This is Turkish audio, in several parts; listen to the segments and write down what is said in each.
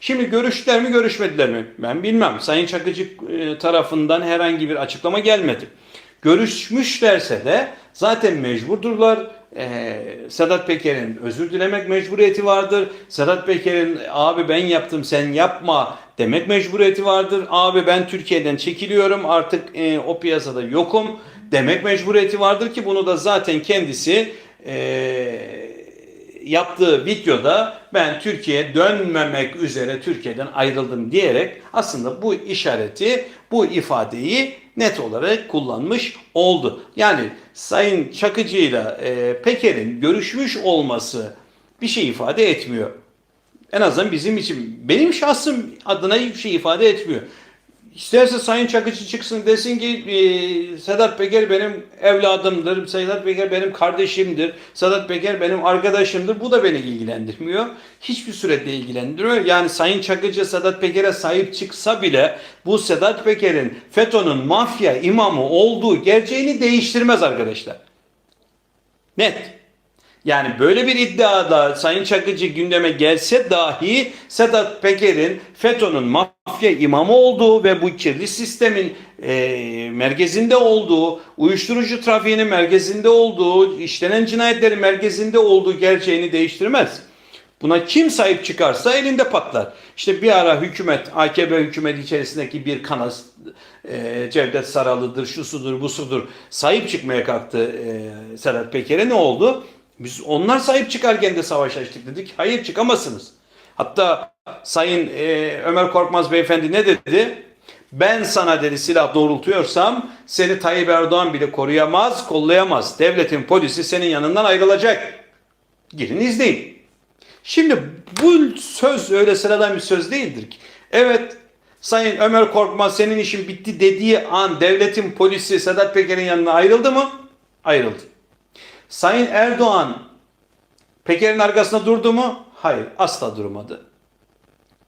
Şimdi görüştüler mi görüşmediler mi? Ben bilmem. Sayın Çakıcı e, tarafından herhangi bir açıklama gelmedi. Görüşmüşlerse de zaten mecburdurlar. Ee, Sedat Peker'in özür dilemek mecburiyeti vardır. Sedat Peker'in abi ben yaptım sen yapma demek mecburiyeti vardır. Abi ben Türkiye'den çekiliyorum artık e, o piyasada yokum demek mecburiyeti vardır ki bunu da zaten kendisi e, yaptığı videoda ben Türkiye'ye dönmemek üzere Türkiye'den ayrıldım diyerek aslında bu işareti, bu ifadeyi net olarak kullanmış oldu. Yani Sayın Çakıcı ile e, Peker'in görüşmüş olması bir şey ifade etmiyor. En azından bizim için benim şahsım adına hiçbir şey ifade etmiyor. İsterse Sayın Çakıcı çıksın desin ki e, Sedat Peker benim evladımdır, Sedat Peker benim kardeşimdir, Sedat Peker benim arkadaşımdır. Bu da beni ilgilendirmiyor. Hiçbir surette ilgilendirmiyor. Yani Sayın Çakıcı Sedat Peker'e sahip çıksa bile bu Sedat Peker'in FETÖ'nün mafya imamı olduğu gerçeğini değiştirmez arkadaşlar. Net. Yani böyle bir iddiada Sayın Çakıcı gündeme gelse dahi Sedat Peker'in FETÖ'nün mafya imamı olduğu ve bu kirli sistemin e, merkezinde olduğu, uyuşturucu trafiğinin merkezinde olduğu, işlenen cinayetlerin merkezinde olduğu gerçeğini değiştirmez. Buna kim sahip çıkarsa elinde patlar. İşte bir ara hükümet, AKP hükümeti içerisindeki bir kanal, e, Cevdet Saralı'dır, şu sudur, bu sudur sahip çıkmaya kalktı e, Sedat Peker'e ne oldu? Biz onlar sahip çıkarken de savaş açtık dedik. Hayır çıkamazsınız. Hatta Sayın e, Ömer Korkmaz beyefendi ne dedi? Ben sana dedi silah doğrultuyorsam seni Tayyip Erdoğan bile koruyamaz, kollayamaz. Devletin polisi senin yanından ayrılacak. Girin izleyin. Şimdi bu söz öyle sıradan bir söz değildir ki. Evet Sayın Ömer Korkmaz senin işin bitti dediği an devletin polisi Sedat Peker'in yanına ayrıldı mı? Ayrıldı. Sayın Erdoğan Peker'in arkasında durdu mu? Hayır asla durmadı.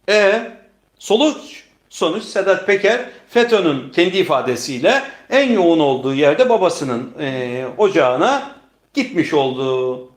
E sonuç sonuç Sedat Peker FETÖ'nün kendi ifadesiyle en yoğun olduğu yerde babasının e, ocağına gitmiş oldu.